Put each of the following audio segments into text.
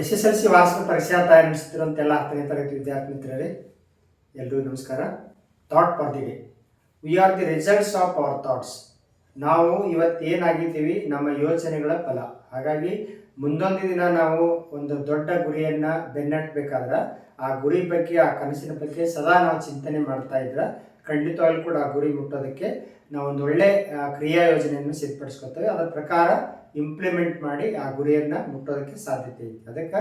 S S L C ವಾರ್ಷಿಕ ಪರೀಕ್ಷಾ ತಯಾರಿ ನಡೆಸುತ್ತಿರುವಂತೆಲ್ಲ ಹತ್ತನೇ ತರಗತಿ ವಿದ್ಯಾರ್ಥಿ ಮಿತ್ರರೇ, ಎಲ್ರಿಗೂ ನಮಸ್ಕಾರ. Thought for the we are the results of our thoughts ನಾವು ಇವತ್ತೇನಾಗಿದ್ದೀವಿ ನಮ್ಮ ಯೋಚನೆಗಳ ಫಲ. ಹಾಗಾಗಿ ಮುಂದೊಂದು ದಿನ ನಾವು ಒಂದು ದೊಡ್ಡ ಗುರಿಯನ್ನ ಬೆನ್ನಟ್ಟಬೇಕಾದ್ರೆ, ಆ ಗುರಿ ಬಗ್ಗೆ, ಆ ಕನಸಿನ ಬಗ್ಗೆ ಸದಾ ನಾವು ಚಿಂತನೆ ಮಾಡ್ತಾ ಇದ್ರೆ ಖಂಡಿತವಾಗ್ಲೂ ಕೂಡ ಆ ಗುರಿ ಮುಟ್ಟೋದಕ್ಕೆ ನಾವು ಒಂದು ಒಳ್ಳೆ ಕ್ರಿಯಾ ಯೋಜನೆಯನ್ನು ಸಿದ್ಧಪಡಿಸ್ಕೊತೇವೆ. ಅದರ ಪ್ರಕಾರ ಇಂಪ್ಲಿಮೆಂಟ್ ಮಾಡಿ ಆ ಗುರಿಯನ್ನು ಮುಟ್ಟೋದಕ್ಕೆ ಸಾಧ್ಯತೆ ಇದೆ ಅದಕ್ಕೆ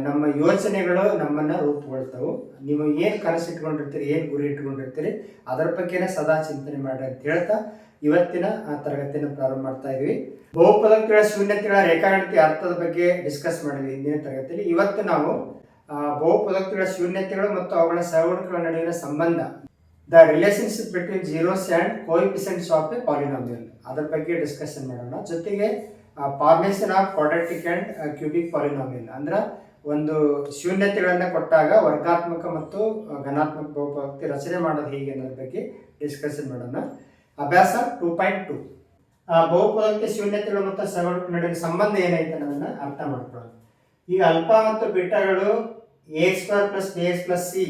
ನಮ್ಮ ಯೋಚನೆಗಳು ನಮ್ಮನ್ನು ರೂಪುಗೊಳ್ತವೆ. ನೀವು ಏನು ಕನಸು ಇಟ್ಕೊಂಡಿರ್ತೀರಿ ಏನು ಗುರಿ ಇಟ್ಕೊಂಡಿರ್ತೀರಿ ಅದರ ಬಗ್ಗೆನೇ ಸದಾ ಚಿಂತನೆ ಮಾಡಿ ಅಂತ ಹೇಳ್ತಾ ಇವತ್ತಿನ ಆ, ತರಗತಿಯನ್ನು ಪ್ರಾರಂಭ ಮಾಡ್ತಾ ಇದ್ವಿ. ಬಹುಪದಗಳ ಶೂನ್ಯತೆಗಳ ರೇಖಾಗಣಿತ ಅರ್ಥದ ಬಗ್ಗೆ ಡಿಸ್ಕಸ್ ಮಾಡಿದ್ವಿ ಹಿಂದಿನ ತರಗತಿಯಲ್ಲಿ. ಇವತ್ತು ನಾವು ಬಹುಪದಕಗಳ ಶೂನ್ಯತೆಗಳು ಮತ್ತು ಅವುಗಳ ಸಹಗುಣಗಳ ನಡುವಿನ ಸಂಬಂಧ the relationship between zeros and coefficients of a polynomial ಅದರ ಬಗ್ಗೆ ಡಿಸ್ಕಷನ್ ಮಾಡೋಣ. ಜೊತೆಗೆ formation of quadratic and cubic polynomial ಅಂದ್ರೆ ಒಂದು ಶೂನ್ಯತೆಗಳನ್ನು ಕೊಟ್ಟಾಗ ವರ್ಗಾತ್ಮಕ ಮತ್ತು ಘನಾತ್ಮಕ ಬಹುಪದೋಕ್ತಿ ರಚನೆ ಮಾಡೋದು ಹೇಗೆ ಅನ್ನೋದ್ರ ಬಗ್ಗೆ ಡಿಸ್ಕಷನ್ ಮಾಡೋಣ. ಅಭ್ಯಾಸ ಟೂ ಪಾಯಿಂಟ್ ಟು ಬಹುಪದಕ್ಕೆ ಶೂನ್ಯತೆಗಳು ಮತ್ತು ಸಗಟು ನಡುವಿನ ಸಂಬಂಧ ಏನೈತೆ ಅನ್ನೋದನ್ನ ಅರ್ಥ ಮಾಡ್ಕೊಳ್ಳೋಣ. ಈಗ ಅಲ್ಪ ಮತ್ತು ಬಿಟ್ಟಗಳು a square plus b x plus c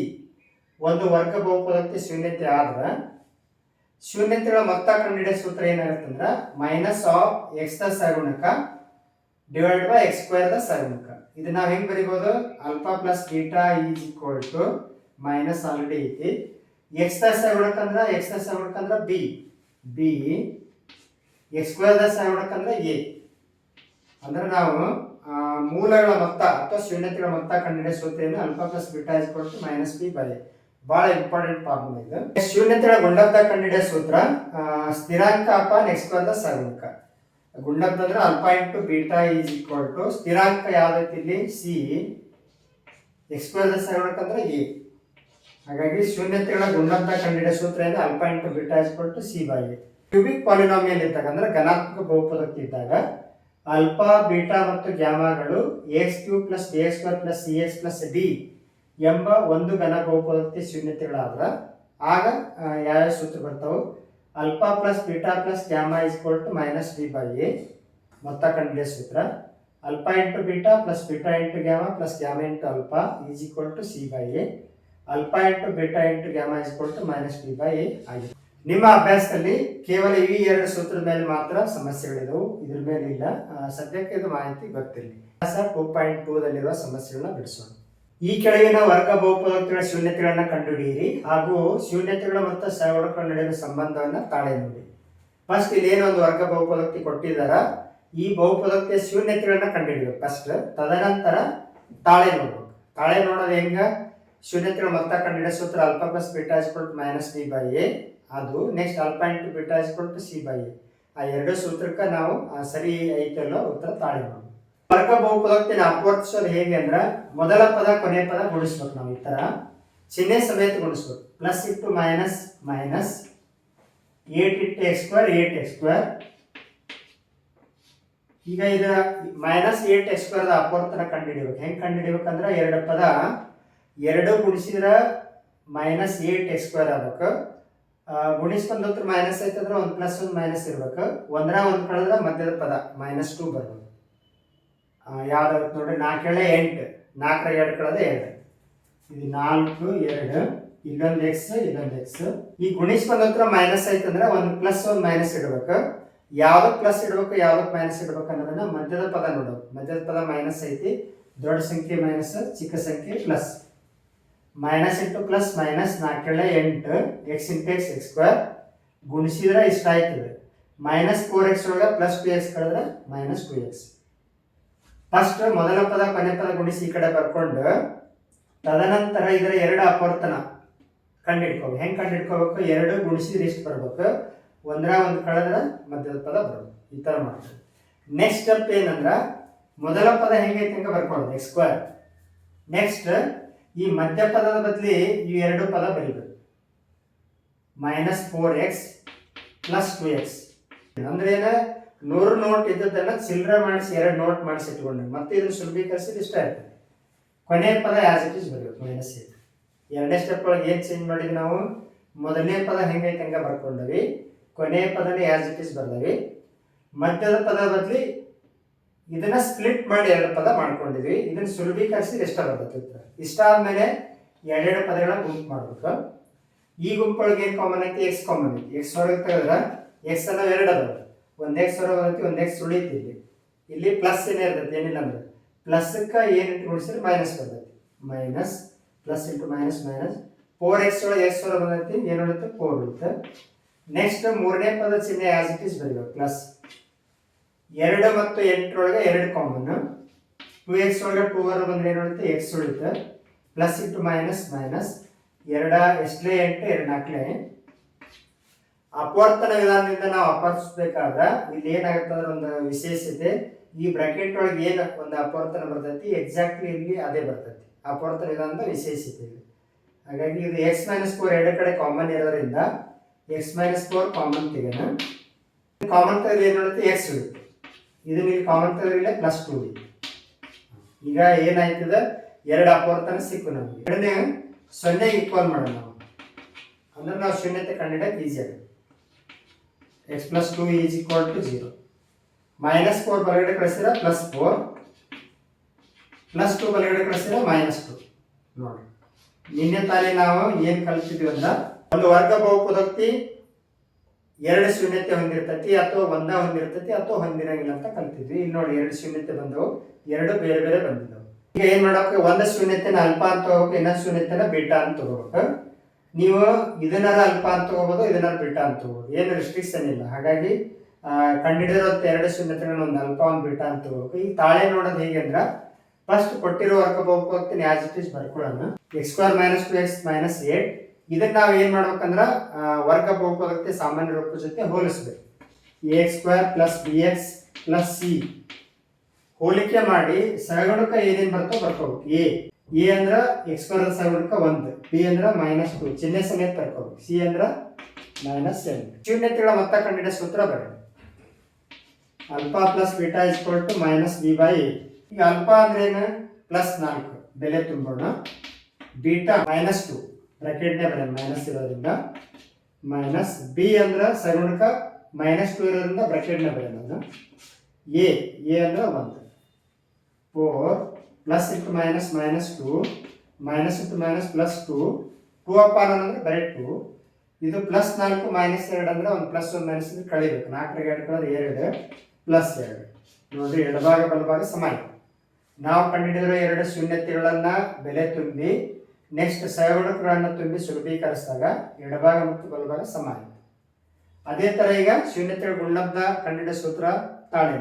ಒಂದು ವರ್ಗ ಬಹುಪದಕ್ಕೆ ಶೂನ್ಯತೆ ಆದ್ರೆ, ಶೂನ್ಯತೆಗಳ ಮೊತ್ತ ಕಂಡುಹಿಡಿಯೋ ಸೂತ್ರ ಏನಾಗುತ್ತೆ ಅಂದ್ರೆ ಮೈನಸ್ ಆಫ್ ಎಕ್ಸ್ ದ ಸಗುಣಕ ಡಿವೈಡ್ ಬೈ ಎಕ್ಸ್ ಸ್ಕ್ವೇರ್ ದ ಸಗುಣಕ ಇದು ನಾವು ಹೆಂಗೆ ಬರಿಬೋದು? Alpha plus beta is equal to minus already ಐತಿ. ಎಕ್ಸ್ ದ ಸಗುಣಕ ಅಂದ್ರೆ ಎಕ್ಸ್ ದ ಸಗುಣಕ ಅಂದ್ರೆ ಬಿ ಬಿ ಎಕ್ಸ್ ಸ್ಕ್ವೇರ್ ದ ಸಗುಣಕ ಅಂದ್ರೆ ಎ ಅಂದ್ರೆ ನಾವು ಮೂಲಗಳ ಮೊತ್ತ ಅಥವಾ ಶೂನ್ಯತೆಗಳ ಮೊತ್ತ ಕಂಡುಹಿಡಿಯೋ ಸೂತ್ರ ಏನು? Alpha plus beta to minus b by ಬಹಳ ಇಂಪಾರ್ಟೆಂಟ್ ಫಾರ್ಮುಲಾ ಇದು. ಶೂನ್ಯತೆಗಳ ಗುಂಡಬ್ದ ಕಂಡಿಡಿಯ ಸೂತ್ರ ಸ್ಥಿರಾಂಕ ಅಪ ನೆಕ್ಸ್ಟ್ ಬಂದ ಸರ್ವಂಕ. ಗುಂಡಬ್ದ ಅಂದ್ರೆ alpha into beta is equal to, ಸ್ಥಿರಾಂಕ ಯಾವ್ದೈತಿ ಇಲ್ಲಿ? ಸಿ ಎಕ್ಸ್ ಸ್ಕ್ವೇರ್ ದ ಸಗುಣಕ ಅಂದ್ರೆ ಎ ಹಾಗಾಗಿ ಶೂನ್ಯತೆಗಳ ಗುಂಡಪ್ಪ ಕಂಡಿಡಿಯ ಸೂತ್ರ ಏನು alpha into beta is to c by a cubic polynomial ಅಂದ್ರೆ ಘನಾತ್ಮಕ ಬಹುಪದಕ್ಕೆ ಇದ್ದಾಗ ಅಲ್ಫಾ ಬೀಟಾ ಮತ್ತು ಗ್ಯಾಮಾಗಳು x cube plus a x square plus c x plus d ಎಂಬ ಒಂದು ಘನ ಬಹುಪದಕ್ಕೆ ಶೂನ್ಯತೆಗಳಾದ್ರ. ಆಗ ಯಾವ ಯಾವ್ಯಾವ ಸೂತ್ರ ಬರ್ತಾವೆ? Alpha plus beta plus gamma is to minus d by a. ಮೊತ್ತ ಕಂಡಿಡಿಯೋ ಸೂತ್ರ. Alpha into beta plus beta into gamma plus gamma into alpha is equal to c by a. Alpha into beta into gamma is to minus d by a ಆಗಿದೆ. ನಿಮ್ಮ ಅಭ್ಯಾಸದಲ್ಲಿ ಕೇವಲ ಈ ಎರಡು ಸೂತ್ರದ ಮೇಲೆ ಮಾತ್ರ ಸಮಸ್ಯೆಗಳಿದವು. ಇದ್ರ ಮೇಲೆ ಇಲ್ಲ. ಸದ್ಯಕ್ಕೆ ಇದು ಮಾಹಿತಿ ಗೊತ್ತಿರಲಿ. ಟೂ ಪಾಯಿಂಟ್ ಟೂದಲ್ಲಿರುವ ಸಮಸ್ಯೆಗಳನ್ನ ಬಿಡಿಸೋಣ. ಈ ಕೆಳಗಿನ ವರ್ಗ ಬಹುಪದೋಕ್ತಿಗಳ ಶೂನ್ಯತೆಗಳನ್ನು ಕಂಡುಹಿಡಿಯಿರಿ. ಹಾಗೂ ಶೂನ್ಯತೆಗಳು ಮತ್ತು ಸಹಗುಣಕಗಳ ನಡುವಿನ ಸಂಬಂಧವನ್ನು ತಾಳೆ ನೋಡಿ. ಫಸ್ಟ್ ಇದೇನು ಒಂದು ವರ್ಗ ಬಹುಪದೋಕ್ತಿ ಕೊಟ್ಟಿದ್ದಾರ. ಈ ಬಹುಪದೋಕ್ತಿಯ ಶೂನ್ಯತೆಗಳನ್ನು ಕಂಡುಹಿಡಿಬೇಕು ಫಸ್ಟ್ ತದನಂತರ ತಾಳೆ ನೋಡ್ಬೇಕು. ತಾಳೆ ನೋಡೋದು ಹೆಂಗ? ಶೂನ್ಯತೆಗಳ ಮೊತ್ತ ಕಂಡುಹಿಡಿಯೋ ಸೂತ್ರ ಅಲ್ಪ ಪ್ಲಸ್ ಬಿಟಾಸ್ ಕೊಟ್ಟು ಮೈನಸ್ ಡಿ ಬೈ ಎ ಅದು ನೆಕ್ಸ್ಟ್ ಅಲ್ಪ ಇಂಟು ಬಿಟಾಸ್ ಕೊಟ್ಟು ಸಿ ಬೈ ಎ ಆ ಎರಡು ಸೂತ್ರಕ್ಕೆ ನಾವು ಸರಿ ಐತಲ್ಲೋ ಉತ್ತರ ತಾಳೆ ಮಾಡೋದು ವರ್ಗ ಬಹುಪದೋಕ್ತಿನ ಅಪವರ್ತಿಸೋದು ಹೇಗೆ ಅಂದ್ರೆ ಮೊದಲ ಪದ, ಕೊನೆ ಪದ ಗುಣಿಸ್ಬೇಕು ನಾವು ಈ ತರ. ಚಿಹ್ನೆ ಸಮೇತ ಗುಣಿಸ್ಬೇಕು. Plus into minus minus. Eight into x square eight x square. ಈಗ ಇದ ಮೈನಸ್ ಏಟ್ ಎಕ್ಸ್ ಸ್ಕ್ವೇರ್ ಅಪವರ್ತನ ಕಂಡುಹಿಡಿಬೇಕು. ಹೆಂಗೆ ಕಂಡುಹಿಡಿಬೇಕಂದ್ರೆ ಎರಡು ಪದ. ಎರಡು ಗುಣಿಸಿದ್ರೆ ಮೈನಸ್ ಏಟ್ ಎಕ್ಸ್ ಸ್ಕ್ವೇರ್ ಆಗ್ಬೇಕು. ಗುಣಿಸ್ಕೊಂಡ್ ಮೈನಸ್ ಆಯ್ತಂದ್ರೆ ಒಂದು ಪ್ಲಸ್ ಒಂದು ಮೈನಸ್ ಇರ್ಬೇಕು. ಒಂದರ ಒಂದು ಕಳೆದ್ರೆ ಮಧ್ಯದ ಪದ ಮೈನಸ್ ಟೂ ಬರ್ಬೇಕು ಯಾವ್ದಾಗುತ್ತೆ ನೋಡ್ರಿ ನಾಲ್ಕೇಳೆ ಎಂಟು. ನಾಲ್ಕರ ಎರಡು ಕಳೆದ ಎರಡು ಇದು ನಾಲ್ಕು, ಎರಡು ಇಲ್ಲೊಂದು ಎಕ್ಸ್ ಇಲ್ಲೊಂದು ಎಕ್ಸ್ ಈ ಗುಣಿಸ್ಕೊಂಡ ಹತ್ರ ಮೈನಸ್ ಆಯ್ತಂದ್ರೆ ಒಂದು ಪ್ಲಸ್ ಒಂದು ಮೈನಸ್ ಇಡ್ಬೇಕು. ಯಾವ್ದಕ್ ಪ್ಲಸ್ ಇಡ್ಬೇಕು, ಯಾವ್ದಕ್ ಮೈನಸ್ ಇಡ್ಬೇಕು ಅನ್ನೋದನ್ನ ಮಧ್ಯದ ಪದ ನೋಡೋದು ಮಧ್ಯದ ಪದ ಮೈನಸ್ ಐತಿ. ದೊಡ್ಡ ಸಂಖ್ಯೆ ಮೈನಸ್ ಚಿಕ್ಕ ಸಂಖ್ಯೆ plus minus into plus minus ನಾಲ್ಕೇಳೆ ಎಂಟು. X into x x square ಗುಣಿಸಿದ್ರೆ ಇಷ್ಟ ಆಯ್ತದೆ ಮೈನಸ್ ಫೋರ್ ಎಕ್ಸ್ ಒಳಗೆ ಪ್ಲಸ್ ಟು ಎಕ್ಸ್ ಕಳೆದ್ರೆ ಮೈನಸ್ ಟು ಎಕ್ಸ್ ಫಸ್ಟ್ ಮೊದಲ ಪದ ಕೊನೆ ಪದ ಗುಣಿಸಿ ಈ ಕಡೆ ಬರ್ಕೊಂಡು, ತದನಂತರ ಇದರ ಎರಡು ಅಪವರ್ತನ ಕಂಡಿಡ್ಕೋಬೇಕು ಹೆಂಗೆ ಕಂಡಿಡ್ಕೋಬೇಕು? ಎರಡು ಗುಣಿಸಿದ್ರೆ ಇಷ್ಟು ಬರ್ಬೇಕು? ಒಂದರ ಒಂದು ಕಳೆದ್ರೆ ಮಧ್ಯದ ಪದ ಬರ್ಬೇಕು. ಈ ಥರ ಮಾಡ್ತೀವಿ ನೆಕ್ಸ್ಟ್ ಸ್ಟೆಪ್ ಏನಂದ್ರೆ, ಮೊದಲ ಪದ ಹೆಂಗೈತೆ ಹಂಗೆ ಬರ್ಕೊಳ್ಳೋದು ಎಕ್ಸ್ ಸ್ಕ್ವೇರ್ ನೆಕ್ಸ್ಟ್ ಈ ಮಧ್ಯ ಪದದ ಬದಲಿ ಈ ಎರಡು ಪದ ಬರೀಬೇಕು. Minus four x plus two x ಅಂದ್ರೆ ಏನ? ನೂರು ನೋಟ್ ಇದ್ದದನ್ನ ಚಿಲ್ಲರೆ ಮಾಡಿಸಿ, ಎರಡು ನೋಟ್ ಮಾಡಿಸಿ ಇಟ್ಕೊಂಡೆ. ಮತ್ತೆ ಇದನ್ನ ಸುಲಭೀಕರಿಸಿದ್ರೆ ಇಷ್ಟ ಆಯ್ತು. ಕೊನೆಯ ಪದ ಆಸ್ ಇಟ್ ಇಸ್ ಬರಬೇಕು ಮೈನಸ್ ಏಟ್ ಎರಡನೇ ಸ್ಟೆಪ್ ಒಳಗೆ ಏನು ಚೇಂಜ್ ಮಾಡಿದ್ವಿ ನಾವು? ಮೊದಲನೇ ಪದ ಹೆಂಗೈತೆ ಹಂಗೆ ಬರ್ಕೊಂಡವಿ. ಕೊನೆಯ ಪದನೇ ಆಸ್ ಇಟ್ ಇಸ್ ಬರ್ದವಿ. ಮಧ್ಯದ ಪದ ಬದಲಿ ಇದನ್ನ ಸ್ಪ್ಲಿಟ್ ಮಾಡಿ ಎರಡು ಪದ ಮಾಡ್ಕೊಂಡಿದ್ವಿ. ಇದನ್ನ ಸುಲಭೀಕರಿಸಿ ಇಷ್ಟ ಬರ್ತೈತೆ ಇಷ್ಟ ಆದ್ಮೇಲೆ ಎರಡೆರಡು ಪದಗಳ ಗುಂಪು ಮಾಡ್ಬೇಕು. ಈ ಗುಂಪೊಳಗೆ ಏನು ಕಾಮನ್ ಐತಿ? ಎಕ್ಸ್ ಕಾಮನ್ ಐತಿ. ಎಕ್ಸ್ ಹೊರಗೆ ತೆಗೆದ್ರೆ ಎಕ್ಸ್ ಅನ್ನ ಎರಡು ಅದಾವ. ಒಂದು ಎಕ್ಸ್ ಬರುತ್ತೆ, ಒಂದೇ ಉಳಿತಿ ಇಲ್ಲಿ. ಇಲ್ಲಿ ಪ್ಲಸ್ ಏನೇ ಇರ್ತೈತಿ ಏನಿಲ್ಲ ಅಂದ್ರೆ. ಪ್ಲಸ್ಕ್ಕೆ ಏನು ಇಟ್ಟು ಗುಣಿಸಿದ್ರೆ ಮೈನಸ್ ಬರ್ತೈತಿ minus plus into minus minus four x ಒಳಗೆ ಎಕ್ಸ್ ಹೊರಗೆ ಬಂದೈತಿ ಏನು ಉಳಿಯುತ್ತೆ ಫೋರ್ ಉಳಿಯುತ್ತೆ ನೆಕ್ಸ್ಟ್ ಮೂರನೇ ಪದ ಚಿಹ್ನೆ ಆಸ್ ಇಟ್ ಇಸ್ ಬರೀಬೇಕು ಪ್ಲಸ್ ಎರಡು ಮತ್ತು ಎಂಟರೊಳಗೆ ಎರಡು ಕಾಮನ್ ಟು ಎಕ್ಸ್ ಒಳಗೆ ಟೂ ವರ್ ಬಂದ್ರೆ ಏನು ಉಳಿತು ಎಕ್ಸ್ ಉಳಿಯುತ್ತೆ ಪ್ಲಸ್ ಇಂಟು ಮೈನಸ್ ಮೈನಸ್ ಎರಡ ಎಷ್ಟಲೇ ಎಂಟು? ಎರಡು ನಾಲ್ಕಲೇ. ಅಪವರ್ತನ ವಿಧಾನದಿಂದ ನಾವು ಅಪವರ್ತಿಸ್ಬೇಕಾದ್ರೆ ಇಲ್ಲಿ ಏನಾಗುತ್ತೆ ಅಂದ್ರೆ ಒಂದು ವಿಶೇಷತೆ ಈ ಬ್ರಾಕೆಟ್ ಒಳಗೆ ಏನು ಒಂದು ಅಪವರ್ತನ ಬರ್ತೈತಿ? ಎಕ್ಸಾಕ್ಟ್ಲಿ ಇಲ್ಲಿ ಅದೇ ಬರ್ತೈತಿ. ಅಪವರ್ತನ ವಿಧಾನದ ವಿಶೇಷತೆ ಇದು ಹಾಗಾಗಿ ಇದು ಎಕ್ಸ್ ಮೈನಸ್ ಫೋರ್ ಎರಡು ಕಡೆ ಕಾಮನ್ ಇರೋದ್ರಿಂದ ಎಕ್ಸ್ ಮೈನಸ್ ಫೋರ್ ಕಾಮನ್ ತೆಗೆನ ಕಾಮನ್ ತೆಗೆದ್ರೆ ಏನು ಉಳಿಯುತ್ತೆ ಎಕ್ಸ್ ಇದನ್ನ ಇಲ್ಲಿ ಕಾಮನ್ ತೆಗೆದ್ರೆ ಪ್ಲಸ್ ಟೂ ಈಗ ಏನಾಯ್ತದ? ಎರಡು ಅಪವರ್ತನ ಸಿಕ್ಕು ನಮಗೆ. ಎರಡನೇ ಸೊನ್ನೆ ಈಕ್ವಲ್ ಮಾಡೋಣ. ನಾವು ಅಂದ್ರೆ ನಾವು ಶೂನ್ಯತೆ ಕಂಡಿಡಕ್ಕೆ ಈಸಿ ಆಗುತ್ತೆ. X plus two is equal to zero minus four ಬಲಗಡೆ ಕಳಿಸಿದ್ರೆ ಪ್ಲಸ್ ಫೋರ್ ಪ್ಲಸ್ ಟು ಬಲಗಡೆ ಕಳಿಸಿದ್ರೆ ಮೈನಸ್ ಟು ನೋಡಿ. ನಿನ್ನೆ ತಾನೇ ನಾವು ಏನು ಕಲ್ತಿದ್ವಿ ಅಂದ ಒಂದು ವರ್ಗ ಬಹುಪದೋಕ್ತಿ ಎರಡು ಶೂನ್ಯತೆ ಹೊಂದಿರ್ತೈತಿ ಅಥವಾ ಒಂದ ಹೊಂದಿರ್ತೈತಿ ಅಥವಾ ಹೊಂದಿರಂಗಿಲ್ಲ ಅಂತ ಕಲ್ತಿದ್ವಿ. ಇಲ್ಲಿ ನೋಡಿ ಎರಡು ಶೂನ್ಯತೆ ಬಂದವು. ಎರಡು ಬೇರೆ ಬೇರೆ ಬಂದಿದ್ದವು. ಈಗ ಏನು ಮಾಡೋಕೆ ಒಂದು ಶೂನ್ಯತೆನ ಅಲ್ಪ ಅಂತ ತಗೋಬೇಕು, ಇನ್ನೊಂದು ಶೂನ್ಯತೆನ ಬೀಟಾ ಅಂತ ತಗೋಬೇಕು. ನೀವು ಇದನ್ನಾರ ಅಲ್ಪ ಅಂತ ತಗೋಬೋದು ಇದನ್ನಾರ ಬಿಟ್ಟ ಅಂತ ತಗೋಬೋದು. ಏನು ರೆಸ್ಟ್ರಿಕ್ಷನ್ ಇಲ್ಲ. ಹಾಗಾಗಿ ಆ, ಕಂಡಿಡಿರೋ ಎರಡು ಶೂನ್ಯತೆಗಳನ್ನ ಒಂದು ಅಲ್ಪ ಒಂದು ಬಿಟ್ಟ ಅಂತ ತಗೋಬೇಕು. ಈ ತಾಳೆ ನೋಡೋದು ಹೇಗೆ ಅಂದ್ರೆ ಫಸ್ಟ್ ಕೊಟ್ಟಿರೋ ವರ್ಗ ಹೋಗ್ತೀನಿ as it is ಬರ್ಕೊಳ್ಳೋಣ. X square minus two x minus eight ಇದನ್ನ ನಾವು ಏನು ಮಾಡ್ಬೇಕಂದ್ರೆ ವರ್ಕಪ್ ವರ್ಗ ಬಹುಪದಕ್ಕೆ ಸಾಮಾನ್ಯ ರೂಪ ಜೊತೆ ಹೋಲಿಸ್ಬೇಕು. A x square plus b x plus c ಹೋಲಿಕೆ ಮಾಡಿ ಸಹಗುಣಕ ಏನೇನು ಬರ್ತೋ ಬರ್ಕೋಬೇಕು. ಎ ಎ ಅಂದ್ರ ಎಕ್ಸ್ ಸ್ಕ್ವೇರ್ ಸಹಗುಣಕ ಒಂದು, ಬಿ ಅಂದ್ರ ಮೈನಸ್ ಟು ಚಿಹ್ನೆ ಸಮೇತ ತರ್ಕೋಬೇಕು. ಸಿ ಅಂದ್ರ ಮೈನಸ್ ಸೆವೆನ್ ಶೂನ್ಯತೆಗಳ ಮೊತ್ತ ಕಂಡಿಡ ಸೂತ್ರ ಬರ alpha plus beta is equal to minus b by ಈಗ ಅಲ್ಫಾ ಅಂದ್ರೆ ಏನು? ಪ್ಲಸ್ ನಾಲ್ಕು. ಬೆಲೆ ತುಂಬೋಣ. ಬೀಟಾ ಮೈನಸ್ ಟು ಬ್ರಾಕೆಟ್ನೇ ಬರೋಣ ಮೈನಸ್ ಇರೋದ್ರಿಂದ. ಮೈನಸ್ ಬಿ ಅಂದ್ರ ಸಗುಣಕ ಮೈನಸ್ ಟು ಇರೋದ್ರಿಂದ ಬ್ರಾಕೆಟ್ನೇ ಬರೋಣ ಎ ಎ ಅಂದ್ರೆ ಒಂದು. ಫೋರ್ ಪ್ಲಸ್ ಇಟ್ಟು ಮೈನಸ್ ಮೈನಸ್ ಟು ಮೈನಸ್ ಇಟ್ಟು minus plus two two upon ಅಂದ್ರೆ ಬರೀ ಟು ಇದು ಪ್ಲಸ್ ನಾಲ್ಕು ಮೈನಸ್ ಎರಡು ಅಂದ್ರೆ ಒಂದು ಪ್ಲಸ್ ಒಂದು ಮೈನಸ್ ಅಂದರೆ ಕಳಿಬೇಕು. ನಾಲ್ಕರಿಗೆ ಎರಡು ಕಳೆದ್ರೆ ಎರಡು ಪ್ಲಸ್ ಎರಡು. ನೋಡಿರಿ ಎಡಭಾಗ ಬಲಭಾಗ ಸಮಾನ ನಾವು ಕಂಡುಹಿಡಿದಿರೋ ಎರಡು ಶೂನ್ಯತೆಗಳನ್ನು ಬೆಲೆ ತುಂಬಿ ನೆಕ್ಸ್ಟ್ ಸಹಗುಣಕಗಳನ್ನು ತುಂಬಿ ಸುಲಭೀಕರಿಸಿದಾಗ ಎಡಭಾಗ ಮತ್ತು ಬಲಭಾಗ ಸಮಾನ ಅದೇ ಥರ ಈಗ ಶೂನ್ಯತೆಗಳ ಗುಣಲಬ್ಧ ಕಂಡಿಡ ಸೂತ್ರ ತಾಳೆ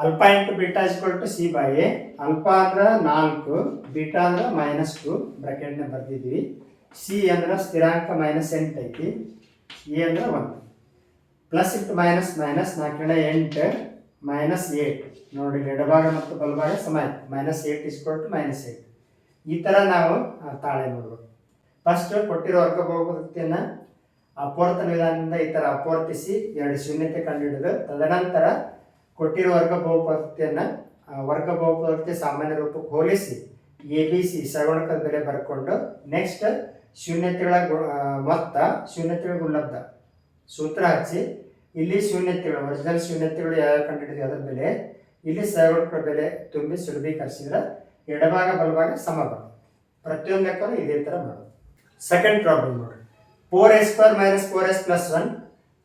alpha into beta is equal to c by a alpha ಅಂದ್ರೆ ನಾಲ್ಕು ಬೀಟಾ ಅಂದ್ರೆ ಮೈನಸ್ ಟು ಬ್ರಾಕೆಟ್ನ ಬರ್ದಿದ್ವಿ. ಸಿ ಅಂದ್ರೆ ಸ್ಥಿರಾಂಕ ಮೈನಸ್ ಎಂಟು ಐತಿ. ಎ ಅಂದ್ರೆ ಒಂದು. ಪ್ಲಸ್ ಇಂಟು ಮೈನಸ್ ಮೈನಸ್ ನಾಲ್ಕೇಳ ಎಂಟು ಮೈನಸ್ ಏಟ್ ನೋಡಿ ಎಡಭಾಗ ಮತ್ತು ಬಲಭಾಗ ಸಮ minus eight is equal to minus eight ಈ ಥರ ನಾವು ತಾಳೆ ನೋಡ್ಬೇಕು. ಫಸ್ಟ್ ಕೊಟ್ಟಿರೋ ವರ್ಗ ಬಹುಪದಕ್ತಿಯನ್ನು ಅಪವರ್ತನ ವಿಧಾನದಿಂದ ಈ ಥರ ಅಪವರ್ತಿಸಿ ಎರಡು ಶೂನ್ಯತೆ ಕಂಡುಹಿಡಿದು, ತದನಂತರ ಕೊಟ್ಟಿರೋ ವರ್ಗ ಬಹುಪದಕ್ತಿಯನ್ನು ವರ್ಗ ಬಹುಪದಕ್ಕೆ ಸಾಮಾನ್ಯ ರೂಪಕ್ಕೆ ಹೋಲಿಸಿ, ಎ, ಬಿ, ಸಿ ಸಗುಣಕದ ಬೆಲೆ ಬರ್ಕೊಂಡು ನೆಕ್ಸ್ಟ್ ಶೂನ್ಯತೆಗಳ ಗು- ಮೊತ್ತ, ಶೂನ್ಯತೆಗಳ ಗುಣಲಬ್ಧ ಸೂತ್ರ ಹಚ್ಚಿ, ಇಲ್ಲಿ ಶೂನ್ಯತೆಗಳು ಒರಿಜಿನಲ್ ಶೂನ್ಯತೆಗಳು ಯಾವ ಕಂಡುಹಿಡಿದ್ವಿ ಅದರ ಬೆಲೆ ಇಲ್ಲಿ ಸಗುಣಕಗಳ ಬೆಲೆ ತುಂಬಿ ಸುಲಭೀಕರಿಸಿದ್ರೆ ಎಡಭಾಗ, ಬಲಭಾಗ ಸಮಭಾಗ ಪ್ರತಿಯೊಂದಕ್ಕೂ ಇದೇ ಥರ ಮಾಡೋದು ಸೆಕೆಂಡ್ ಪ್ರಾಬ್ಲಮ್ ನೋಡಿ four s square minus four s plus one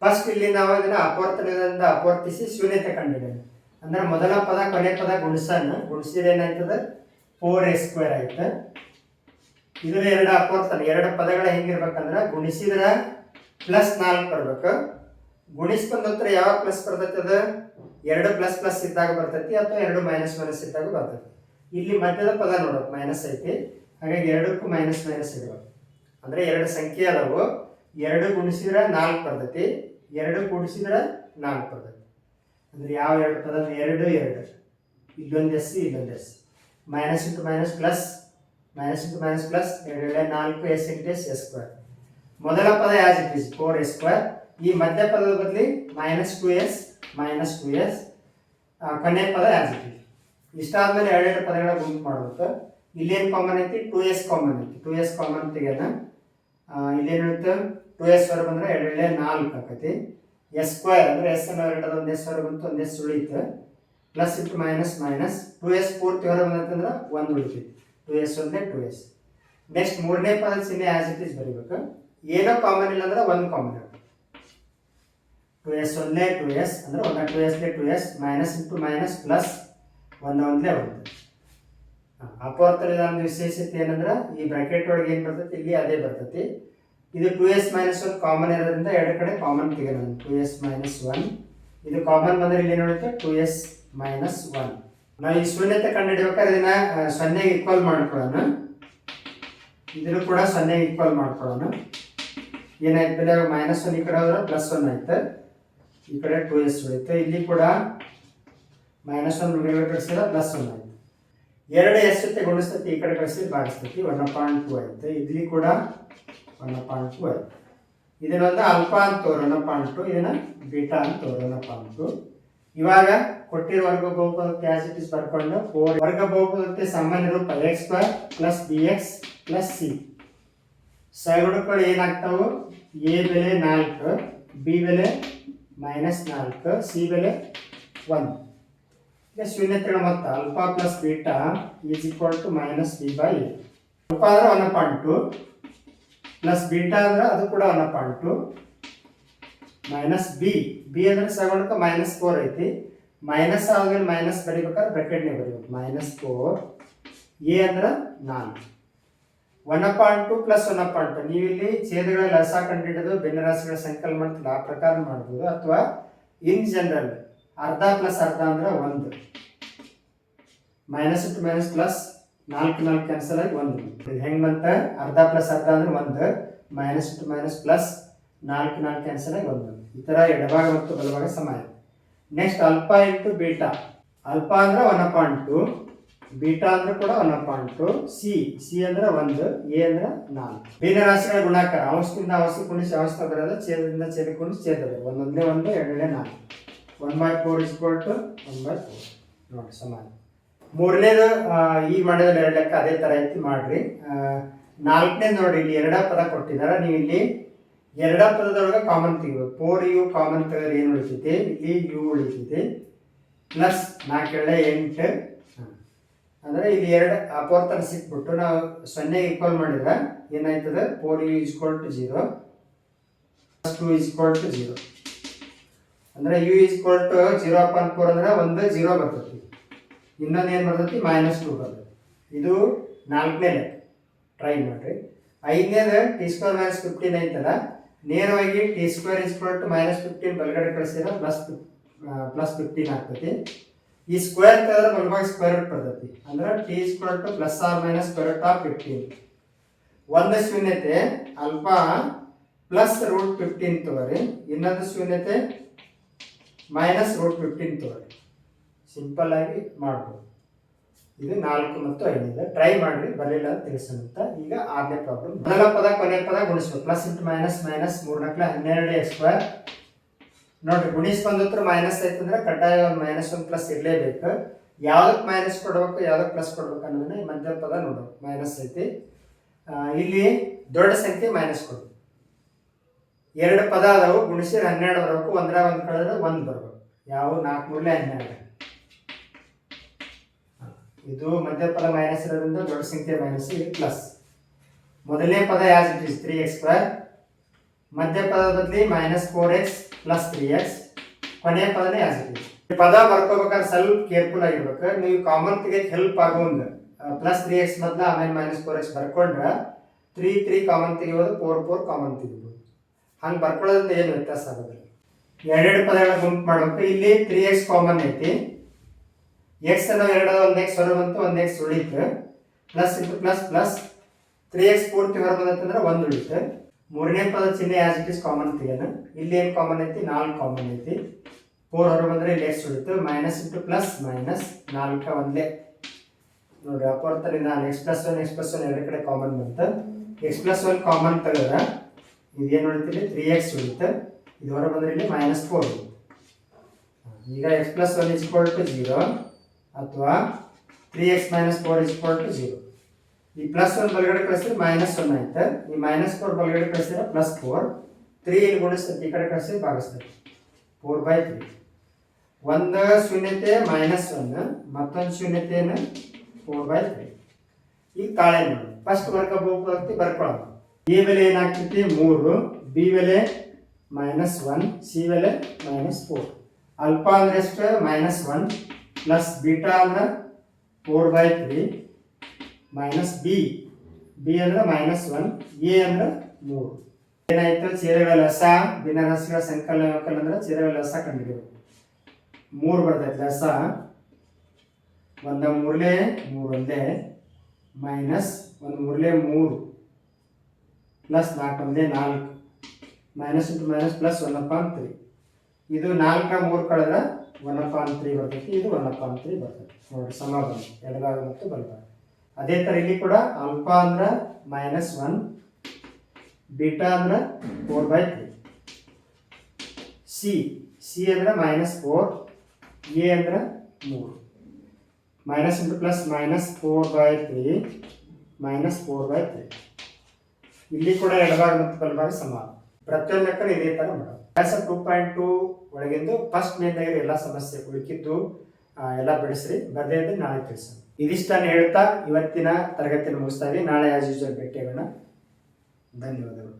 first ಇಲ್ಲಿ ನಾವು ಇದನ್ನ ಅಪವರ್ತನದಿಂದ ಅಪವರ್ತಿಸಿ ಶೂನ್ಯತೆ ಕಂಡಿದ್ದೇವೆ ಅಂದ್ರೆ ಮೊದಲ ಪದ, ಕೊನೆ ಪದ ಗುಣಿಸೋಣ. ಗುಣಿಸಿದ್ರೆ ಏನಾಯ್ತದ? ಫೋರ್ ಎ ಸ್ಕ್ವೇರ್ ಆಯ್ತು. ಇದರ ಎರಡು ಅಪವರ್ತನ, ಎರಡು ಪದಗಳ ಹೆಂಗಿರ್ಬೇಕಂದ್ರೆ ಗುಣಿಸಿದ್ರ ಪ್ಲಸ್ ನಾಲ್ಕು ಬರ್ಬೇಕು. ಗುಣಿಸ್ಕೊಂಡ್ ಹತ್ರ ಯಾವಾಗ ಪ್ಲಸ್ ಬರ್ತೈತಿ ಅದು? ಎರಡು ಪ್ಲಸ್ ಪ್ಲಸ್ ಇದ್ದಾಗ ಬರ್ತೈತಿ ಅಥವಾ ಎರಡು ಮೈನಸ್ ಮೈನಸ್ ಇದ್ದಾಗ ಬರ್ತೈತಿ. ಇಲ್ಲಿ ಮಧ್ಯದ ಪದ ನೋಡಬೇಕು ಮೈನಸ್ ಐತಿ. ಹಾಗಾಗಿ ಎರಡಕ್ಕೂ ಮೈನಸ್ ಮೈನಸ್ ಇಡಬೇಕು ಅಂದ್ರೆ ಎರಡು ಸಂಖ್ಯೆ ಅದಾವು. ಎರಡು ಗುಣಿಸಿದ್ರೆ ನಾಲ್ಕು ಬರ್ತೈತಿ. ಎರಡು ಕೂಡಿಸಿದ್ರೆ ನಾಲ್ಕು ಬರ್ತೈತಿ. ಅಂದ್ರೆ ಯಾವ ಎರಡು ಪದ ಎರಡು ಎರಡು. ಇಲ್ಲೊಂದು ಎಸ್ ಇಲ್ಲೊಂದು s. Minus into minus plus, minus into minus plus, ಎರಡು ನಾಲ್ಕು, s into s s square. ಮೊದಲ ಪದ as it is four s square. ಈ ಮಧ್ಯ ಪದದ ಬದಲಿ minus two s, minus two s. ಕೊನೆ ಪದ ಯಾಸ್ ಇಟ್ ಇಸ್ ಇಷ್ಟಾದ್ಮೇಲೆ ಎರಡೆರಡು ಪದಗಳ ಗುಂಪು ಮಾಡಬೇಕು ಇಲ್ಲೇನು ಕಾಮನ್ ಐತಿ? ಟು ಎಸ್ ಕಾಮನ್ ಐತಿ. ಟು ಎಸ್ ಕಾಮನ್ ತೆಗೆಯೋಣ. ಇಲ್ಲೇನು ಹೇಳುತ್ತೆ? ಟು ಎಸ್ ಸ್ವರ್ ಬಂದ್ರೆ ಎರಡೆರಡೆ ನಾಲ್ಕು ಆಕತಿ. ಎಸ್ ಸ್ಕ್ವೇರ್ ಅಂದ್ರೆ ಎಸ್ ಅನ್ನೋ ಎರಡು ಒಂದು ಎಸ್ ಸ್ವರ್ ಬಂತು, ಒಂದು ಎಸ್ ಪ್ಲಸ್ ಇಟ್ಟು ಮೈನಸ್ ಮೈನಸ್ ಟು ಎಸ್ ಪೂರ್ತಿ ಹೊರ ಬಂದಂತಂದ್ರೆ ಒಂದು ಉಳಿತೈತಿ. ಟು ಎಸ್ ಒಂದೇ ಟು ಎಸ್ ನೆಕ್ಸ್ಟ್ ಮೂರನೇ ಪದ ಚಿಹ್ನೆ ಆಸ್ ಇಟ್ ಇಸ್ ಬರೀಬೇಕು. ಏನೋ ಕಾಮನ್ ಇಲ್ಲ ಅಂದ್ರೆ ಒಂದು ಕಾಮನ್ ಇರುತ್ತೆ. ಟು ಎಸ್ ಒಂದೇ ಟು ಎಸ್ ಅಂದ್ರೆ ಒಂದ two s two s minus into minus plus ಒಂದ ಒಂದೇ ಒಂದು. ಅಪವರ್ತನ ವಿಧಾನದ ವಿಶೇಷತೆ ಏನಂದ್ರೆ ಈ ಬ್ರಾಕೆಟ್ ಒಳಗೆ ಏನು ಬರ್ತೈತಿ? ಇಲ್ಲಿ ಅದೇ ಬರ್ತೈತಿ. ಇದು two s minus one common ಇರೋದ್ರಿಂದ ಎರಡು ಕಡೆ ಕಾಮನ್ ತೆಗೆಯೋಣ. ಟು ಎಸ್ ಮೈನಸ್ ಒನ್ ಇದು ಕಾಮನ್ ಬಂದರೆ ಇಲ್ಲಿ ನೋಡುತ್ತೆ ಟು ಎಸ್ ಮೈನಸ್ ಒನ್ ನಾವು ಈ ಶೂನ್ಯತೆ ಕಂಡುಹಿಡಿಬೇಕಾದ್ರೆ ಇದನ್ನ ಸೊನ್ನೆಗೆ ಈಕ್ವಲ್ ಮಾಡ್ಕೊಳ್ಳೋಣ. ಇದನ್ನು ಕೂಡ ಸೊನ್ನೆಗೆ ಈಕ್ವಲ್ ಮಾಡ್ಕೊಳ್ಳೋಣ. ಏನಾಯ್ತು ಬೆಲೆ ಮೈನಸ್ ಒನ್ ಈ ಕಡೆ ಹೋದ್ರೆ ಪ್ಲಸ್ ಒನ್ ಆಯ್ತು. ಈ ಕಡೆ ಟು ಎಸ್ ಉಳಿತು. ಇಲ್ಲಿ ಕೂಡ ಮೈನಸ್ ಒನ್ ಕಳಿಸಿದ್ರೆ ಪ್ಲಸ್ ಒನ್ ಆಯ್ತು. ಎರಡು ಎಸ್ ಜೊತೆ ಗುಣಿಸ್ತತಿ ಈ ಕಡೆ ಕಳಿಸಿ ಭಾಗಿಸ್ತತಿ ಒನ್ ಪಾಯಿಂಟ್ ಟು ಆಯ್ತು. ಇಲ್ಲಿ ಕೂಡ ಒನ್ ಪಾಯಿಂಟ್ ಟು ಆಯ್ತು. ಇದನ್ನೊಂದು ಅಲ್ಫಾ ಅಂತ ಒನ್ ಪಾಯಿಂಟ್ ಟು ಇದನ್ನ ಬೀಟಾ ಅಂತ ಒನ್ ಪಾಯಿಂಟ್ ಟು ಇವಾಗ ಕೊಟ್ಟಿರೋ ವರ್ಗ ಬಹುಪದಕ್ಕೆ ಆಸ್ ಬರ್ಕೊಂಡು ಫೋರ್ ವರ್ಗ ಬಹುಪದಕ್ಕೆ ಸಾಮಾನ್ಯ ರೂಪ x square plus b x plus c ಸಗಡುಗಳು ಏನಾಗ್ತಾವು? ಎ ಬೆಲೆ ನಾಲ್ಕು ಬಿ ಬೆಲೆ ಮೈನಸ್ ನಾಲ್ಕು ಸಿ ಬೆಲೆ ಒಂದು. ಈಗ ಶೂನ್ಯತೆಗಳ ಮೊತ್ತ alpha plus beta is equal to minus b by alpha ಅಂದ್ರೆ one point two plus beta ಅಂದ್ರೆ ಅದು ಕೂಡ one point two minus b b ಅಂದ್ರೆ ಸಗಣಕ್ಕೆ ಮೈನಸ್ ಫೋರ್ ಐತಿ. ಮೈನಸ್ ಆದ್ಮೇಲೆ ಮೈನಸ್ ಬರಿಬೇಕಾದ್ರೆ ಬ್ರಾಕೆಟ್ನೇ ಬರಿಬೇಕು. ಮೈನಸ್ ಫೋರ್ ಎ ಅಂದ್ರೆ ನಾಲ್ಕು. One point two plus one point two ನೀವು ಇಲ್ಲಿ ಛೇದಗಳ ಕಂಡು ಹಿಡಿದು ಭಿನ್ನರಾಶಿಗಳ ಸಂಕಲನ ಮಾಡ್ತಿಲ್ಲ ಆ ಪ್ರಕಾರ ಮಾಡ್ಬೋದು. ಅಥವಾ ಇನ್ ಜನರಲ್ ಅರ್ಧ ಪ್ಲಸ್ ಅರ್ಧ ಅಂದ್ರೆ ಒಂದು. ಮೈನಸ್ ಟು ಮೈನಸ್ ಪ್ಲಸ್ ನಾಲ್ಕು ನಾಲ್ಕು ಕ್ಯಾನ್ಸಲ್ ಆಗಿ ಒಂದು. ಇದು ಹೆಂಗ್ ಬಂತ? ಅರ್ಧ ಪ್ಲಸ್ ಅರ್ಧ ಅಂದ್ರೆ ಒಂದು. ಮೈನಸ್ ಟು ಮೈನಸ್ ಪ್ಲಸ್ ನಾಲ್ಕು ನಾಲ್ಕು ಕ್ಯಾನ್ಸಲ್ ಆಗಿ ಒಂದು. ಈ ಥರ ಎಡಭಾಗ ಮತ್ತು ಬಲಭಾಗ ಸಮ ನೆಕ್ಸ್ಟ್ ಅಲ್ಪ ಇಂಟು ಬೀಟಾ ಅಲ್ಪ ಅಂದ್ರೆ ಒನ್ ಪಾಯಿಂಟ್ ಟು ಬೀಟಾ ಅಂದ್ರೆ ಕೂಡ one point two c c ಅಂದ್ರೆ ಒಂದು ಎ ಅಂದ್ರೆ ನಾಲ್ಕು. ಬೇರೆ ರಾಶಿಗಳ ಗುಣಾಕಾರ. ಅಂಶದಿಂದ ಅವಸ್ಥೆ ಕುಣಿಸಿ ಅಂಶ ಬರೋದು ಛೇದದಿಂದ ಛೇದ ಕುಣಿಸಿ ಛೇದ ಒಂದೊಂದೇ ಒಂದು, ಎರಡನೇ ನಾಲ್ಕು. One by four is two one by four ನೋಡಿ, ಸಮಾನ. ಮೂರನೇದು ಈ ಈಗ ಮಾಡಿದ್ರೆ ಎರಡು ಲೆಕ್ಕ ಅದೇ ಥರ ಐತಿ, ಮಾಡಿರಿ. ನಾಲ್ಕನೇ ನೋಡಿ ಇಲ್ಲಿ ಎರಡ ಪದ ಕೊಟ್ಟಿದ್ದಾರೆ. ನೀವು ಇಲ್ಲಿ ಎರಡ ಪದದೊಳಗೆ ಕಾಮನ್ ತೆಗಿಬೇಕು. ಫೋರ್ ಯು ಕಾಮನ್ ತೆಗೆದ್ರೆ ಏನು ಉಳಿತೈತಿ? ಇಲ್ಲಿ ಯು ಉಳಿತೈತಿ. ಪ್ಲಸ್ ನಾಲ್ಕೆರಡೆ ಎಂಟು ಹ. ಅಂದ್ರೆ ಇಲ್ಲಿ ಎರಡು ಅಪವರ್ತನ ಸಿಕ್ಬಿಟ್ಟು ನಾವು ಸೊನ್ನೆ ಈಕ್ವಲ್ ಮಾಡಿದ್ರೆ ಏನಾಯ್ತದೆ? Four u is equal to zero two is equal to zero ಅಂದ್ರೆ u is equal to zero point four ಅಂದ್ರೆ ಒಂದು ಜೀರೋ ಬರ್ತೈತಿ ಇನ್ನೊಂದು ಏನು ಬರ್ತೈತಿ ಮೈನಸ್ ಟು ಬರ್ತೈತಿ ಇದು ನಾಲ್ಕನೇ ಲೆಕ್ಕ. ಟ್ರೈ ಮಾಡ್ರಿ. ಐದನೇದು ಟಿ ಸ್ಕ್ವೇರ್ ಮೈನಸ್ ಫಿಫ್ಟೀನ್ ಐತಲ್ಲ, ನೇರವಾಗಿ t square is equal to minus fifteen ಬಲಗಡೆ ಕಳಿಸಿದ್ರೆ ಪ್ಲಸ್ ಪ್ಲಸ್ ಫಿಫ್ಟೀನ್ ಆಗ್ತೈತಿ ಈ ಸ್ಕ್ವೇರ್ ತೆಗೆದ್ರೆ ಬಲಭಾಗ ಸ್ಕ್ವೇರ್ ರೂಟ್ ಬರ್ತೈತಿ ಅಂದ್ರೆ t square to plus or minus square root of fifteen ಒಂದು ಶೂನ್ಯತೆ ಅಲ್ಪ ಪ್ಲಸ್ ರೂಟ್ ಫಿಫ್ಟೀನ್ ತಗೋರಿ. ಇನ್ನೊಂದು ಶೂನ್ಯತೆ ಮೈನಸ್ ರೂಟ್ ಫಿಫ್ಟೀನ್ ತೊಗೊಳ್ಳಿ. ಸಿಂಪಲ್ ಆಗಿ ಮಾಡ್ಬೋದು. ಇದು ನಾಲ್ಕು ಮತ್ತು ಐದಿದೆ ಟ್ರೈ ಮಾಡ್ರಿ, ಬರಲಿಲ್ಲ ಅಂತ ತಿಳಿಸೋಣ ಅಂತ ಈಗ ಆರನೇ ಪ್ರಾಬ್ಲಮ್ ಮೊದಲ ಪದ ಕೊನೆ ಪದ ಗುಣಿಸ್ಬೇಕು. ಪ್ಲಸ್ ಇಂಟು ಮೈನಸ್ ಮೈನಸ್ ಮೂರ್ನಾಲ್ಕಲೆ ಹನ್ನೆರಡು ಎಕ್ಸ್ ಸ್ಕ್ವೇರ್ ನೋಡ್ರಿ, ಗುಣಿಸ್ ಬಂದತ್ರ ಮೈನಸ್ ಐತಂದ್ರೆ ಕಡ್ಡಾಯ ಒಂದು ಮೈನಸ್ ಒಂದು ಪ್ಲಸ್ ಇರಲೇಬೇಕು. ಯಾವ್ದಕ್ಕೆ ಮೈನಸ್ ಕೊಡ್ಬೇಕು ಯಾವ್ದಕ್ಕೆ ಪ್ಲಸ್ ಕೊಡ್ಬೇಕು ಅನ್ನೋದನ್ನ ಈ ಮಧ್ಯ ಪದ ನೋಡ್ಬೇಕು. ಮೈನಸ್ ಐತಿ. ಇಲ್ಲಿ ದೊಡ್ಡ ಸಂಖ್ಯೆ ಮೈನಸ್ ಕೊಡ್ಬೇಕು. ಎರಡು ಪದ ಅದಾವು, ಗುಣಿಸಿದ್ರೆ ಹನ್ನೆರಡು ಬರಬೇಕು ಒಂದರ ಒಂದು ಕಳೆದ್ರೆ ಒಂದು ಬರಬೇಕು. ಯಾವ ನಾಲ್ಕು ಮೂರಲೆ ಹನ್ನೆರಡು. ಇದು ಮಧ್ಯ ಪದ ಮೈನಸ್ ಇರೋದ್ರಿಂದ ದೊಡ್ಡ ಸಂಖ್ಯೆ ಮೈನಸ್ ಇದು ಪ್ಲಸ್ ಮೊದಲನೇ ಪದ as it three x square ಮಧ್ಯ ಪದ ಬದಲಿ minus four x plus three x ಕೊನೆಯ ಪದನೇ ಯಾಸ್ ಇಟ್ ಇಸ್ ಪದ ಬರ್ಕೋಬೇಕಾದ್ರೆ ಸ್ವಲ್ಪ ಕೇರ್ಫುಲ್ ಆಗಿರ್ಬೇಕು. ನೀವು ಕಾಮನ್ ತೆಗೆಯಕ್ಕೆ ಹೆಲ್ಪ್ ಆಗೋಂಗ ಪ್ಲಸ್ ತ್ರೀ ಎಕ್ಸ್ ಮೊದಲ ಆಮೇಲೆ ಮೈನಸ್ ಫೋರ್ ಎಕ್ಸ್ ಬರ್ಕೊಂಡ್ರೆ ತ್ರೀ ತ್ರೀ ಕಾಮನ್ ತೆಗಿಬೋದು ಫೋರ್ ಫೋರ್ ಕಾಮನ್ ತೆಗಿಬೋದು. ಹಂಗೆ ಬರ್ಕೊಳ್ಳೋದ್ರಿಂದ ಏನು ವ್ಯತ್ಯಾಸ ಆಗೋದಿಲ್ಲ. ಎರಡೆರಡು ಪದಗಳ ಗುಂಪು ಮಾಡಬೇಕು. ಇಲ್ಲಿ ತ್ರೀ ಎಕ್ಸ್ ಕಾಮನ್ ಐತಿ. ಎಕ್ಸ್ ಅನ್ನೋ ಎರಡು ಒಂದು ಎಕ್ಸ್ ಹೊರ ಬಂತು, ಒಂದು ಎಕ್ಸ್ ಉಳಿತು. Plus into plus plus three x ಪೂರ್ತಿ ಹೊರ ಬಂದಂತಂದ್ರೆ ಒಂದು ಉಳಿತು. ಮೂರನೇ ಪದ ಚಿಹ್ನೆ ಆಸ್ ಇಟ್ ಇಸ್ ಕಾಮನ್ ತೆಗೆಯೋಣ. ಇಲ್ಲಿ ಏನು ಕಾಮನ್ ಐತಿ? ನಾಲ್ಕು ಕಾಮನ್ ಐತಿ. ಫೋರ್ ಹೊರ ಬಂದ್ರೆ ಇಲ್ಲಿ ಎಕ್ಸ್ ಉಳಿತು. ಮೈನಸ್ ಇಂಟು ಪ್ಲಸ್ ಮೈನಸ್ ನಾಲ್ಕು ಒಂದೇ. ನೋಡಿ ಅಪವರ್ತನ ನಾನು x plus one x plus one ಎರಡು ಕಡೆ ಕಾಮನ್ ಬಂತು. ಎಕ್ಸ್ ಪ್ಲಸ್ ಒನ್ ಕಾಮನ್ ತೆಗೆದ್ರೆ ಇದೇನು ಉಳಿತಿಲ್ಲ ತ್ರೀ ಎಕ್ಸ್ ಉಳಿತು ಇದು ಹೊರ ಬಂದ್ರೆ ಇಲ್ಲಿ ಮೈನಸ್ ಫೋರ್ ಈಗ x plus one is to zero ಅಥವಾ three x minus four is to zero ಈ ಪ್ಲಸ್ ಒನ್ ಬಲಗಡೆ ಕಳಿಸಿದ್ರೆ ಮೈನಸ್ ಒನ್ ಆಯ್ತು. ಈ ಮೈನಸ್ ಫೋರ್ ಬಲಗಡೆ ಕಳಿಸಿದ್ರೆ ಪ್ಲಸ್ ಫೋರ್ ತ್ರೀ ಇಲ್ಲಿ ಗುಣಿಸ್ತದೆ ಈ ಕಡೆ ಕಳಿಸಿದ್ರೆ ಭಾಗಿಸ್ತದೆ ಫೋರ್ ಬೈ ತ್ರೀ ಒಂದು ಶೂನ್ಯತೆ ಮೈನಸ್ ಒನ್ ಮತ್ತೊಂದು ಶೂನ್ಯತೆಯನ್ನು ಫೋರ್ ಬೈ ತ್ರೀ ಈಗ ತಾಳೆ ನೋಡಿ. ಫಸ್ಟ್ ಬರ್ಕೋಬೇಕು ಬರ್ಕೊಳ್ಳೋಣ ಎ ಬೆಲೆ ಏನಾಗ್ತೈತಿ? ಮೂರು. ಬಿ ಬೆಲೆ ಮೈನಸ್ ಒನ್ ಸಿ ಬೆಲೆ ಮೈನಸ್ ಫೋರ್ ಅಲ್ಫಾ ಅಂದ್ರೆ ಎಷ್ಟು? ಮೈನಸ್ ಒನ್ ಪ್ಲಸ್ ಬೀಟಾ ಅಂದ್ರೆ four by three minus B B ಅಂದ್ರೆ ಮೈನಸ್ ಒನ್ ಎ ಅಂದ್ರೆ ಮೂರು. ಏನಾಯ್ತು? ಚೀರೆಗಳ ಲಸ ಭಿನ್ನರಾಶಿಗಳ ಸಂಕಲನ ವ್ಯವಕಲನ ಅಂದ್ರೆ ಚೀರೆಗಳ ಲಸ ಕಂಡುಹಿಡಿಯಬೇಕು. ಮೂರು ಬರ್ತೈತೆ ಲಸ. ಒಂದ ಮೂರ್ಲೆ ಮೂರು ಒಂದೇ ಮೈನಸ್ ಒಂದು ಮೂರ್ಲೆ ಮೂರು. ಪ್ಲಸ್ ನಾಲ್ಕು ಒಂದೇ ನಾಲ್ಕು. Minus into minus plus one upon three ಇದು ನಾಲ್ಕ ಮೂರು ಕಳೆದ್ರೆ ಒನ್ ಅಪಾನ್ ತ್ರೀ ಬರ್ತೈತಿ, ಇದು ಒನ್ ಅಪಾನ್ ತ್ರೀ ಬರ್ತೈತಿ. ನೋಡಿ ಸಮ ಬಂತು ಎಡಭಾಗ ಮತ್ತು ಬಲಭಾಗ. ಅದೇ ಥರ ಇಲ್ಲಿ ಕೂಡ ಅಲ್ಫಾ ಅಂದ್ರೆ ಮೈನಸ್ ಒನ್, ಬೀಟಾ ಅಂದ್ರೆ four by three C C ಅಂದ್ರೆ ಮೈನಸ್ ಫೋರ್ ಎ ಅಂದ್ರೆ ಮೂರು. Minus into plus minus four by three minus four by three ಇಲ್ಲಿ ಕೂಡ ಎಡಭಾಗ ಮತ್ತು ಬಲಭಾಗ ಸಮ ಪ್ರತಿಯೊಂದಕ್ಕೂ ಇದೇ ಥರ ಮಾಡೋದು ಟೂ ಪಾಯಿಂಟ್ ಟೂ ಒಳಗಿಂದು ಫಸ್ಟ್ ಮೇನ್ದಾಗಿರೋ ಎಲ್ಲ ಸಮಸ್ಯೆ ಉಳಿಕಿದ್ದು ಎಲ್ಲ ಬಿಡಿಸ್ರಿ. ಬರ್ದೇ ಇದ್ರೆ ನಾಳೆ ತಿಳಿಸೋಣ. ಇದಿಷ್ಟನ್ನು ಹೇಳ್ತಾ ಇವತ್ತಿನ ತರಗತಿಯನ್ನು ಮುಗಿಸ್ತಾ ಇದ್ದೀವಿ ನಾಳೆ ಆಸ್ ಯೂಶುವಲ್ ಭೇಟಿಯಾಗೋಣ. ಧನ್ಯವಾದಗಳು.